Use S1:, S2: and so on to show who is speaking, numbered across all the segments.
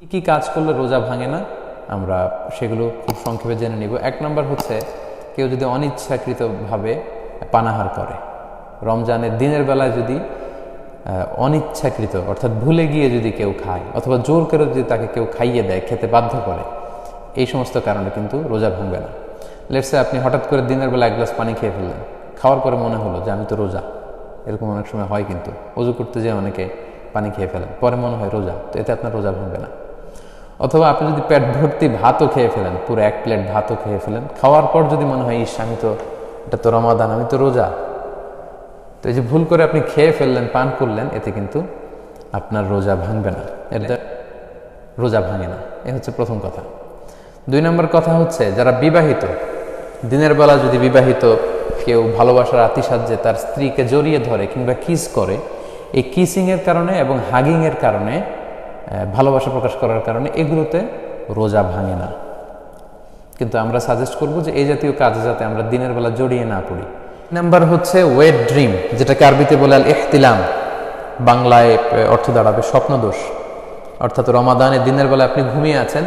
S1: কী কী কাজ করলে রোজা ভাঙে না, আমরা সেগুলো খুব সংক্ষেপে জেনে নিব। এক নম্বর হচ্ছে, কেউ যদি অনিচ্ছাকৃতভাবে পানাহার করে, রমজানের দিনের বেলায় যদি অনিচ্ছাকৃত, অর্থাৎ ভুলে গিয়ে যদি কেউ খায়, অথবা জোর করে যদি তাকে কেউ খাইয়ে দেয়, খেতে বাধ্য করে, এই সমস্ত কারণে কিন্তু রোজা ভাঙবে না। লেটসে আপনি হঠাৎ করে দিনের বেলা এক গ্লাস পানি খেয়ে ফেললেন, খাওয়ার পরে মনে হলো যে আমি তো রোজা, এরকম অনেক সময় হয় কিন্তু, অজু করতে যেয়ে অনেকে পানি খেয়ে ফেলেন, পরে মনে হয় রোজা, তো এতে আপনার রোজা ভাঙবে না। অথবা আপনি যদি পেট ভর্তি ভাতও খেয়ে ফেলেন, পুরো এক প্লেট ভাতও খেয়ে ফেলেন, খাওয়ার পর যদি মনে হয়, ইস, আমি তো, এটা তো রমাদান, আমি তো রোজা। তো এই যে ভুল করে আপনি খেয়ে ফেললেন, পান করলেন, এতে কিন্তু আপনার রোজা ভাঙবে না। এটা রোজা ভাঙে না। এ হচ্ছে প্রথম কথা। দুই নম্বর কথা হচ্ছে, যারা বিবাহিত, দিনের বেলা যদি বিবাহিত কেউ ভালোবাসার আতিসাহ্যে তার স্ত্রীকে জড়িয়ে ধরে কিংবা কিস করে, এই কিসিংয়ের কারণে এবং হাগিংয়ের কারণে ভালোবাসা প্রকাশ করার কারণে এগুলোতে রোজা ভাঙে না। কিন্তু আমরা সাজেস্ট করব যে এই জাতীয় কাজে যাতে আমরা দিনের বেলা জড়িয়ে না পড়ি। নাম্বার হচ্ছে ওয়েট ড্রিম যেটাকে আরবিতে বলে ইহতিলাম বাংলায় অর্থ দাঁড়াবে স্বপ্নদোষ। অর্থাৎ রমাদানে দিনের বেলা আপনি ঘুমিয়ে আছেন,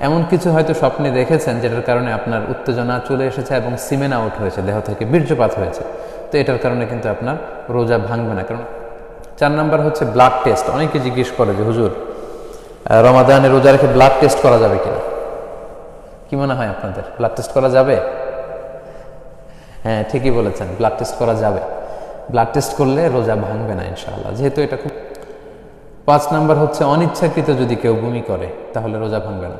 S1: এমন কিছু হয়তো স্বপ্নে দেখেছেন যেটার কারণে আপনার উত্তেজনা চলে এসেছে এবং সিমেন আউট হয়েছে, দেহ থেকে বীর্যপাত হয়েছে। তো এটার কারণে কিন্তু আপনার রোজা ভাঙবে না। কারণ চার নাম্বার হচ্ছে ব্লাড টেস্ট অনেকে জিজ্ঞেস করে যে, হুজুর রমাদানে রোজা রেখে ব্লাড টেস্ট করা যাবে কিনা? কি মনে হয় আপনাদের? ব্লাড টেস্ট করা যাবে? হ্যাঁ ঠিকই বলেছেন ব্লাড টেস্ট করা যাবে। ব্লাড টেস্ট করলে রোজা ভাঙবে না ইনশাআল্লাহ। যেহেতু এটা খুব পাঁচ নাম্বার হচ্ছে, অনিচ্ছাকৃত যদি কেউ বমি করে, তাহলে রোজা ভাঙবে না।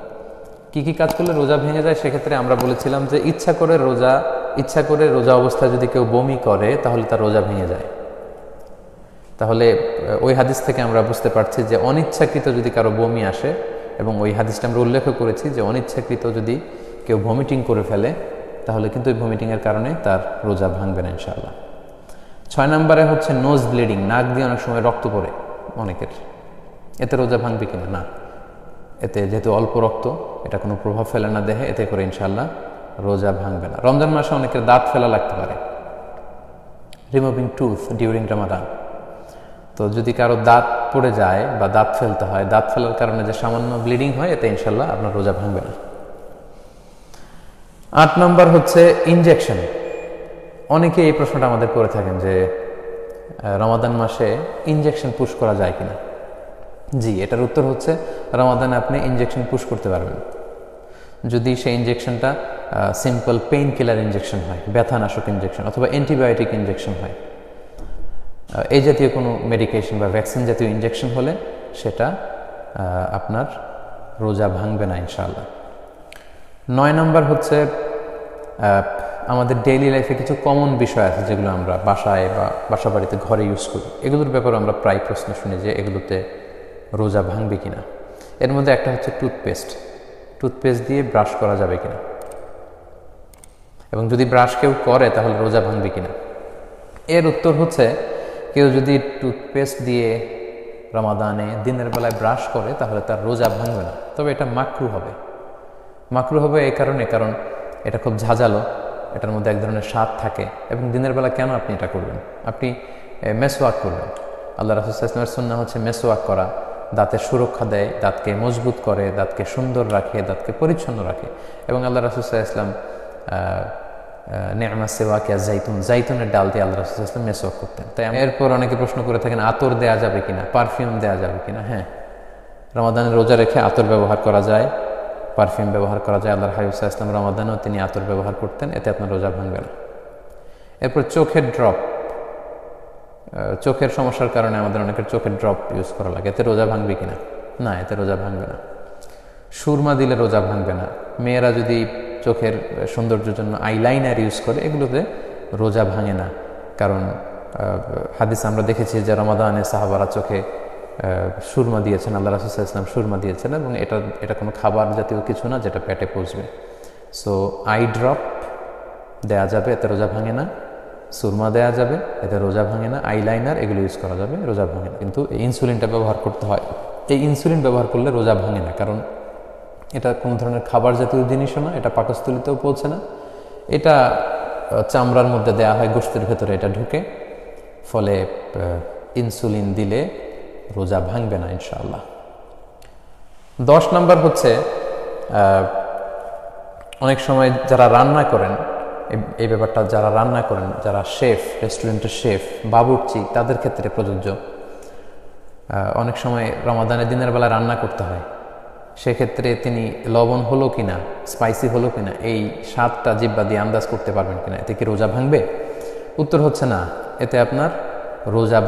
S1: কি কি কাজ করলে রোজা ভেঙে যায়? সেক্ষেত্রে আমরা বলেছিলাম যে ইচ্ছা করে রোজা ইচ্ছা করে রোজা অবস্থায় যদি কেউ বমি করে, তাহলে তার রোজা ভেঙে যায়। তাহলে ওই হাদিস থেকে আমরা বুঝতে পারছি যে অনিচ্ছাকৃত যদি কারও বমি আসে, এবং ওই হাদিসটা আমরা উল্লেখ করেছি যে অনিচ্ছাকৃত যদি কেউ ভমিটিং করে ফেলে, তাহলে কিন্তু ওই ভমিটিংয়ের কারণে তার রোজা ভাঙবে না ইনশাআল্লাহ। ছয় নম্বরে হচ্ছে নোজ ব্লিডিং নাক দিয়ে অনেক সময় রক্ত পড়ে অনেকের। এতে রোজা ভাঙবে কিনা? না। এতে যেহেতু অল্প রক্ত, এটা কোনো প্রভাব ফেলে না দেহে, এতে করে ইনশাল্লাহ রোজা ভাঙবে না। রমজান মাসে অনেকের দাঁত ফেলা লাগতে পারে। রিমুভিং টুথ ডিউরিং রামাদান তো যদি কারও দাঁত পড়ে যায় বা দাঁত ফেলতে হয়, দাঁত ফেলার কারণে যে সামান্য ব্লিডিং হয়, এতে ইনশাল্লাহ আপনার রোজা ভাঙবে না। আট নম্বর হচ্ছে ইনজেকশন অনেকে এই প্রশ্নটা আমাদের করে থাকেন যে রমাদান মাসে ইনজেকশন পুশ করা যায় কিনা? জি, এটার উত্তর হচ্ছে রমাদানে আপনি ইনজেকশন পুশ করতে পারবেন। যদি সেই ইনজেকশনটা সিম্পল পেইন কিলার ইনজেকশন হয়, ব্যথানাশক ইনজেকশন অথবা অ্যান্টিবায়োটিক ইনজেকশন হয় এই জাতীয় কোনো মেডিকেশন বা ভ্যাকসিন জাতীয় ইনজেকশন হলে সেটা আপনার রোজা ভাঙবে না ইনশাল্লাহ নয় নম্বর হচ্ছে আমাদের ডেইলি লাইফে কিছু কমন বিষয় আছে যেগুলো আমরা বাসায় বা বাসা বাড়িতে ঘরে ইউজ করি। এগুলোর ব্যাপারে আমরা প্রায় প্রশ্ন শুনি যে এগুলোতে রোজা ভাঙবে কিনা। এর মধ্যে একটা হচ্ছে টুথপেস্ট টুথপেস্ট দিয়ে ব্রাশ করা যাবে কিনা? এবং যদি ব্রাশ কেউ করে তাহলে রোজা ভাঙবে কিনা? এর উত্তর হচ্ছে কেউ যদি টুথপেস্ট দিয়ে রমাদানে দিনের বেলায় ব্রাশ করে, তাহলে তার রোজা ভাঙবে না। তবে এটা মাকরু হবে। মাকরু হবে এই কারণে, কারণ এটা খুব ঝাঁঝালো, এটার মধ্যে এক ধরনের স্বাদ থাকে, এবং দিনের বেলা কেন আপনি এটা করবেন? আপনি মেসোয়াক করবেন। আল্লাহ রাসুসাল্লামের সুন্না হচ্ছে মেসোয়াক করা। দাঁতের সুরক্ষা দেয়, দাঁতকে মজবুত করে, দাঁতকে সুন্দর রাখে, দাঁতকে পরিচ্ছন্ন রাখে। এবং আল্লাহ রাসুসাল্লাহ ইসলাম নেমা সেওয়াকে জাইতুন। জাইতুনের ডাল দিয়ে আল্লাহ রাসুল ইসলাম মেসোয়াক করতেন। তাই এরপর অনেকে প্রশ্ন করে থাকেন, আতর দেওয়া যাবে কিনা? পারফিউম দেওয়া যাবে কিনা? হ্যাঁ। রমাদানের রোজা রেখে আতর ব্যবহার করা যায়। পারফিউম ব্যবহার করা যায়। আল্লাহ হাবিবসা ইসলাম রমাদানেও তিনি আতর ব্যবহার করতেন, এতে আপনার রোজা ভাঙবে না। এরপর চোখের ড্রপ চোখের সমস্যার কারণে আমাদের অনেকের চোখের ড্রপ ইউজ করা লাগে। এতে রোজা ভাঙবে কিনা? না, এতে রোজা ভাঙবে না। সুরমা দিলে রোজা ভাঙবে না। মেয়েরা যদি চোখের সৌন্দর্যের জন্য আইলাইনার ইউজ করে, এগুলোতে রোজা ভাঙে না। কারণ হাদিস আমরা দেখেছি যে রমাদানে সাহাবারা চোখে সুরমা দিয়েছেন, আল্লাহ রাসুল ইসলাম সুরমা দিয়েছেন এবং এটা এটা কোনো খাবার জাতীয় কিছু না যেটা পেটে পৌঁছবে সো আই ড্রপ দেয়া যাবে, এতে রোজা ভাঙে না। সুরমা দেয়া যাবে, এতে রোজা ভাঙে না। আইলাইনার এগুলো ইউজ করা যাবে, রোজা ভাঙে না। কিন্তু এই ইনসুলিনটা ব্যবহার করতে হয়। এই ইনসুলিন ব্যবহার করলে রোজা ভাঙে না, কারণ এটা কোনো ধরনের খাবার জাতীয় জিনিসও না, এটা পাকস্থলিতেও পৌঁছে না। এটা চামড়ার মধ্যে দেয়া হয়, গোষ্ঠের ভেতরে এটা ঢুকে, ফলে ইনসুলিন দিলে রোজা ভাঙবে না ইনশাআল্লাহ। দশ নাম্বার হচ্ছে অনেক সময় যারা রান্না করেন এই ব্যাপারটা যারা রান্না করেন, যারা শেফ, রেস্টুরেন্টের শেফ, বাবুর্চি, তাদের ক্ষেত্রে প্রযোজ্য। অনেক সময় রমাদানের দিনের বেলা রান্না করতে হয়। সেক্ষেত্রে তিনি লবণ হলো কিনা স্পাইসি হলো কিনা, এই স্বাদটা জিব্বা দিয়ে আন্দাজ করতে পারবেন কিনা, এতে কি রোজা ভাঙবে? উত্তর হচ্ছে না, এতে আপনার রোজা